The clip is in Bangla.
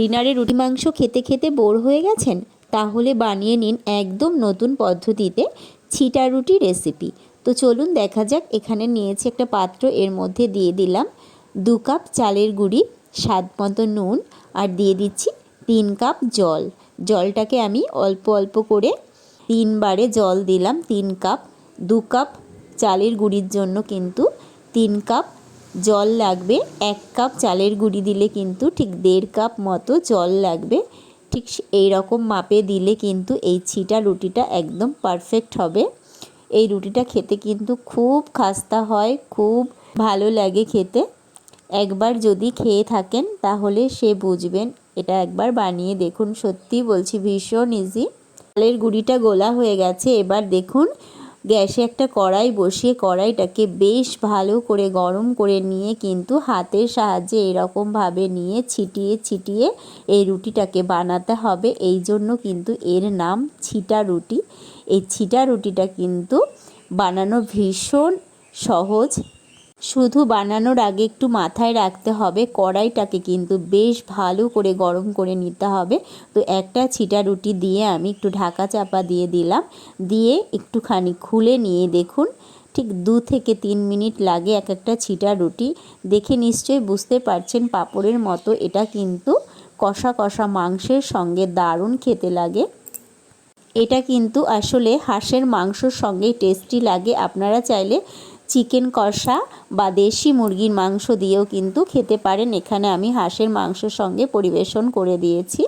ডিনারে রুটি মাংস খেতে খেতে বোর হয়ে গেছেন? তাহলে বানিয়ে নিন একদম নতুন পদ্ধতিতে ছিটা রুটি রেসিপি তো চলুন দেখা যাক, এখানে নিয়েছি একটা পাত্র, এর মধ্যে দিয়ে দিলাম দু কাপ চালের গুঁড়ি, স্বাদ মতো নুন, আর দিয়ে দিচ্ছি তিন কাপ জল। জলটাকে আমি অল্প অল্প করে তিনবারে জল দিলাম, তিন কাপ। দু কাপ চালের গুঁড়ির জন্য কিন্তু তিন কাপ জল লাগবে। এক কাপ চালের গুঁড়ি দিলে কিন্তু ঠিক দেড় কাপ মতো জল লাগবে। ঠিক এই রকম মাপে দিলে কিন্তু এই ছিটা রুটিটা একদম পারফেক্ট হবে। এই রুটিটা খেতে কিন্তু খুব খাস্তা হয়, খুব ভালো লাগে খেতে। একবার যদি খেয়ে থাকেন তাহলে সে বুঝবেন। এটা একবার বানিয়ে দেখুন। সত্যি বলছি ভীষণ ইজি চালের গুঁড়িটা গোলা হয়ে গেছে। এবার দেখুন গ্যাসে একটা কড়াই বসিয়ে কড়াইটাকে বেশ ভালো করে গরম করে নিয়ে কিন্তু হাতের সাহায্যে এরকমভাবে নিয়ে ছিটিয়ে ছিটিয়ে এই রুটিটাকে বানাতে হবে। এই জন্য কিন্তু এর নাম ছিটা রুটি। এই ছিটা রুটিটা কিন্তু বানানো ভীষণ সহজ শুধু বানানোর আগে একটু মাথায় রাখতে হবে, কড়াইটাকে কিন্তু বেশ ভালো করে গরম করে নিতে হবে। তো একটা ছিটা রুটি দিয়ে আমি একটু ঢাকা চাপা দিয়ে দিলাম। দিয়ে একটুখানি খুলে নিয়ে দেখুন, ঠিক দু থেকে তিন মিনিট লাগে এক একটা ছিটা রুটি। দেখে নিশ্চয়ই বুঝতে পারছেন পাঁপড়ের মতো, এটা কিন্তু কষা কষা মাংসের সঙ্গে দারুণ খেতে লাগে। এটা কিন্তু আসলে হাঁসের মাংসর সঙ্গে টেস্টি লাগে। আপনারা চাইলে চিকেন কষা বা দেশি মুরগির মাংস দিয়েও কিন্তু খেতে পারেন। এখানে আমি হাঁসের মাংসের সঙ্গে পরিবেশন করে দিয়েছি।